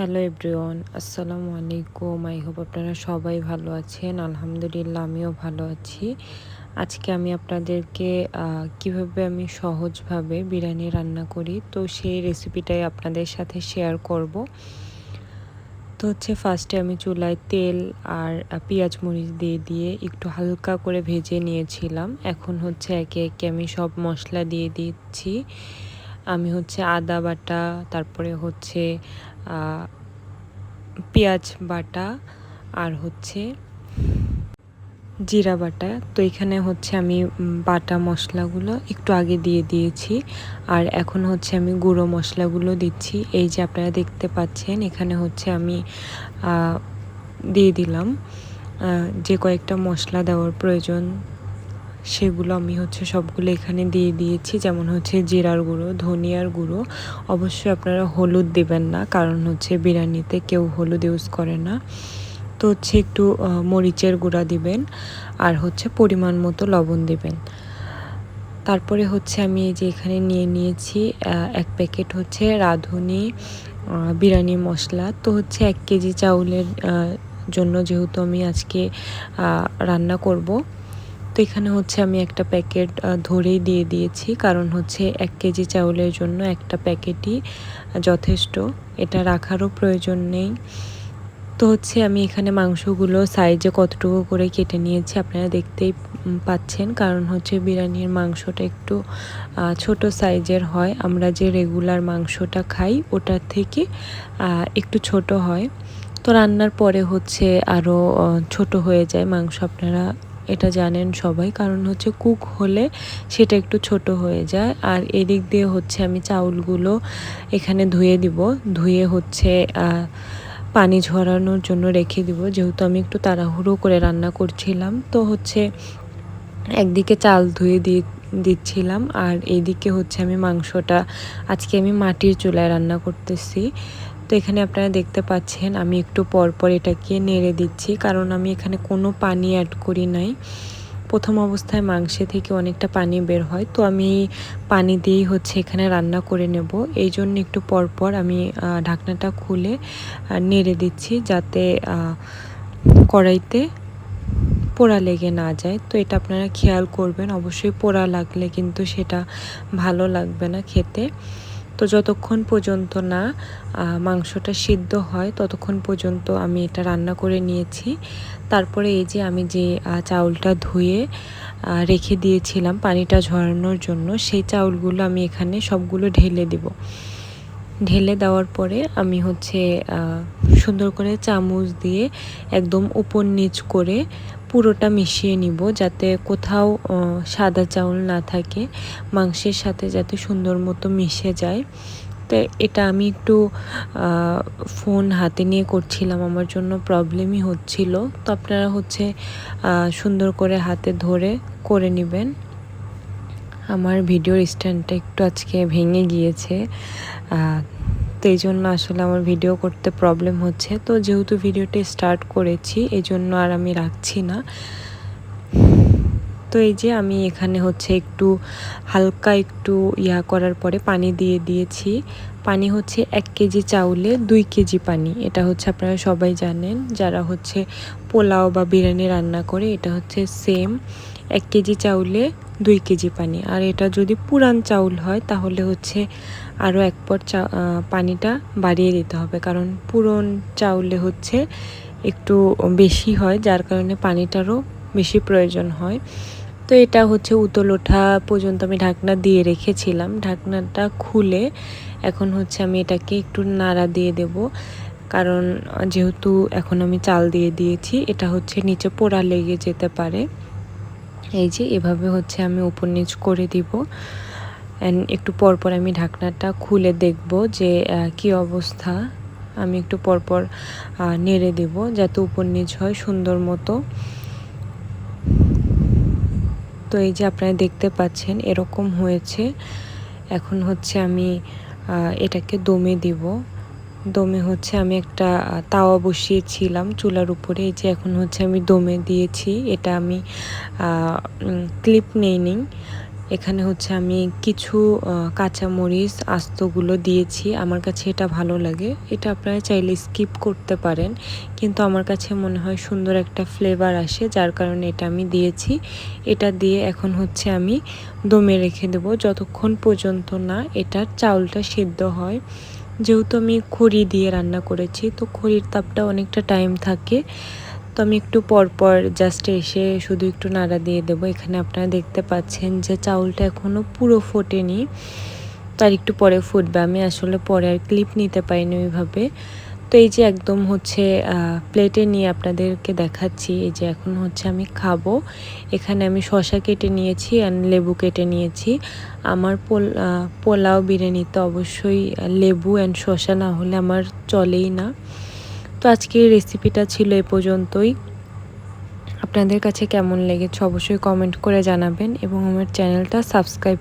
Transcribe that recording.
Hello everyone আসসালামু আলাইকুম I hope আপনারা সবাই ভালো আছেন। আলহামদুলিল্লাহ, আমিও ভালো আছি। আজকে আমি আপনাদেরকে কীভাবে আমি সহজভাবে বিরিয়ানি রান্না করি, তো সেই রেসিপিটাই আপনাদের সাথে শেয়ার করব। তো হচ্ছে ফার্স্টে আমি চুলায় তেল আর পেঁয়াজ মরিচ দিয়ে দিয়ে একটু হালকা করে ভেজে নিয়েছিলাম। এখন হচ্ছে একে একে আমি সব মশলা দিয়ে দিচ্ছি। আমি হচ্ছে আদা বাটা, তারপরে হচ্ছে পেঁয়াজ বাটা আর হচ্ছে জিরা বাটা। তো এখানে হচ্ছে আমি বাটা মশলাগুলো একটু আগে দিয়ে দিয়েছি। আর এখন হচ্ছে আমি গুঁড়ো মশলাগুলো দিচ্ছি। এই যে আপনারা দেখতে পাচ্ছেন, এখানে হচ্ছে আমি দিয়ে দিলাম। যে কয়েকটা মশলা দেওয়ার প্রয়োজন সেগুলো আমি হচ্ছে সবগুলো এখানে দিয়ে দিয়েছি। যেমন হচ্ছে জিরার গুঁড়ো, ধনিয়ার গুঁড়ো। অবশ্যই আপনারা হলুদ দেবেন না, কারণ হচ্ছে বিরিয়ানিতে কেউ হলুদ ইউজ করে না। তো হচ্ছে একটু মরিচের গুঁড়া দিবেন আর হচ্ছে পরিমাণ মতো লবণ দিবেন। তারপরে হচ্ছে আমি এই যে এখানে নিয়ে নিয়েছি এক প্যাকেট হচ্ছে রাঁধুনি বিরিয়ানি মশলা। তো হচ্ছে এক কেজি চাউলের জন্য যেহেতু আমি আজকে রান্না করব এখানে হচ্ছে আমি একটা প্যাকেট ধরেই দিয়ে দিয়েছি। কারণ হচ্ছে এক কেজি চাউলের জন্য একটা প্যাকেটই যথেষ্ট। এটা রাখারও প্রয়োজন নেই। তো হচ্ছে আমি এখানে মাংসগুলো সাইজে কতটুকু করে কেটে নিয়েছি আপনারা দেখতেই পাচ্ছেন। কারণ হচ্ছে বিরিয়ানির মাংসটা একটু ছোট সাইজের হয়। আমরা যে রেগুলার মাংসটা খাই ওটার থেকে একটু ছোট হয়। তো রান্নার পরে হচ্ছে আরও ছোট হয়ে যায় মাংস। আপনারা এটা জানেন সবাই, কারণ হচ্ছে কুক হলে সেটা একটু ছোট হয়ে যায়। আর এদিক দিয়ে হচ্ছে আমি চাউলগুলো এখানে ধুয়ে দিব। ধুয়ে হচ্ছে পানি ঝরানোর জন্য রেখে দিব। যেহেতু আমি একটু তাড়াহুড়ো করে রান্না করছিলাম, তো হচ্ছে একদিকে চাল ধুয়ে দিয়ে দিচ্ছিলাম। আর এইদিকে হচ্ছে আমি মাংসটা, আজকে আমি মাটির চুলায় রান্না করতেছি। তো এখানে আপনারা দেখতে পাচ্ছেন, আমি একটু পরপর এটাকে নেড়ে দিচ্ছি, কারণ আমি এখানে কোনো পানি অ্যাড করি নাই। প্রথম অবস্থায় মাংসে থেকে অনেকটা পানি বের হয়, তো আমি পানি দিয়েই হচ্ছে এখানে রান্না করে নেব। এই জন্য একটু পরপর আমি ঢাকনাটা খুলে নেড়ে দিচ্ছি যাতে কড়াইতে পোড়া লেগে না যায়। তো এটা আপনারা খেয়াল করবেন, অবশ্যই পোড়া লাগলে কিন্তু সেটা ভালো লাগবে না খেতে। তো যতক্ষণ পর্যন্ত না মাংসটা সিদ্ধ হয়, ততক্ষণ পর্যন্ত আমি এটা রান্না করে নিয়েছি। তারপরে এই যে আমি যে চাউলটা ধুয়ে রেখে দিয়েছিলাম পানিটা ঝরানোর জন্য, সেই চাউলগুলো আমি এখানে সবগুলো ঢেলে দেব। ঢেলে দেওয়ার পরে আমি হচ্ছে সুন্দর করে চামচ দিয়ে একদম উপর নিচ করে পুরোটা মিশিয়ে নিব যাতে কোথাও সাদা চাউল না থাকে, মাংসের সাথে যাতে সুন্দর মতো মিশে যায়। তো এটা আমি একটু ফোন হাতে নিয়ে করছিলাম, আমার জন্য প্রবলেমই হচ্ছিল। তো আপনারা হচ্ছে সুন্দর করে হাতে ধরে করে নেবেন। আমার ভিডিওর স্ট্যান্ডটা একটু আজকে ভেঙে গিয়েছে তো এই জন্য আসলে আমার ভিডিও করতে প্রবলেম হচ্ছে। তো যেহেতু ভিডিওটি স্টার্ট করেছি, এই জন্য আর আমি রাখছি না। তো এই যে আমি এখানে হচ্ছে একটু হালকা একটু ইয়া করার পরে পানি দিয়ে দিয়েছি। পানি হচ্ছে এক কেজি চাউলে দুই কেজি পানি। এটা হচ্ছে আপনারা সবাই জানেন, যারা হচ্ছে পোলাও বা বিরিয়ানি রান্না করে, এটা হচ্ছে সেম এক কেজি চাউলে দুই কেজি পানি। আর এটা যদি পুরান চাউল হয়, তাহলে হচ্ছে আরও এক পট চা পানিটা বাড়িয়ে দিতে হবে। কারণ পুরন চাউলে হচ্ছে একটু বেশি হয়, যার কারণে পানিটারও বেশি প্রয়োজন হয়। তো এটা হচ্ছে উতল ওঠা পর্যন্ত আমি ঢাকনা দিয়ে রেখেছিলাম। ঢাকনাটা খুলে এখন হচ্ছে আমি এটাকে একটু নাড়া দিয়ে দেব। কারণ যেহেতু এখন আমি চাল দিয়ে দিয়েছি, এটা হচ্ছে নিচে পোড়া লেগে যেতে পারে। এই যে এভাবে হচ্ছে আমি উপর নিচ করে দিব। অ্যান্ড একটু পরপর আমি ঢাকনাটা খুলে দেখব যে কি অবস্থা। আমি একটু পরপর নেড়ে দেব যাতে উপর নিচ হয় সুন্দর মতো। তো এই যে আপনারা দেখতে পাচ্ছেন, এরকম হয়েছে। এখন হচ্ছে আমি এটাকে দমে দিব। দমে হচ্ছে আমি একটা তাওয়া বসিয়েছিলাম চুলার উপরে। এই যে এখন হচ্ছে আমি দমে দিয়েছি। এটা আমি ক্লিপ নেই নিই এখানে হচ্ছে আমি কিছু কাঁচামরিচ আস্তগুলো দিয়েছি। আমার কাছে এটা ভালো লাগে। এটা আপনারা চাইলে স্কিপ করতে পারেন। কিন্তু আমার কাছে মনে হয় সুন্দর একটা ফ্লেভার আসে, যার কারণে এটা আমি দিয়েছি। এটা দিয়ে এখন হচ্ছে আমি দমে রেখে দেব। যতক্ষণ পর্যন্ত না এটার চাউলটা সিদ্ধ হয়। যেহেতু আমি খড়ি দিয়ে রান্না করেছি, তো খড়ির তাপটা অনেকটা টাইম থাকে। আমি একটু পর পর জাস্ট এসে শুধু একটু নাড়া দিয়ে দেবো। এখানে আপনারা দেখতে পাচ্ছেন যে চাউলটা এখনও পুরো ফোটেনি, তার একটু পরে ফুটবে। আমি আসলে পরে আর ক্লিপ নিতে পারিনি ওইভাবে। তো এই যে একদম হচ্ছে প্লেটে নিয়ে আপনাদেরকে দেখাচ্ছি, এই যে এখন হচ্ছে আমি খাব। এখানে আমি শশা কেটে নিয়েছি অ্যান্ড লেবু কেটে নিয়েছি। আমার পোল পোলাও বিরিয়ানিতে অবশ্যই লেবু অ্যান্ড শশা না হলে আমার চলেই না। তো আজকের রেসিপিটা ছিল এ পর্যন্তই। আপনাদের কাছে কেমন লেগেছে অবশ্যই কমেন্ট করে জানাবেন এবং আমার চ্যানেলটা সাবস্ক্রাইব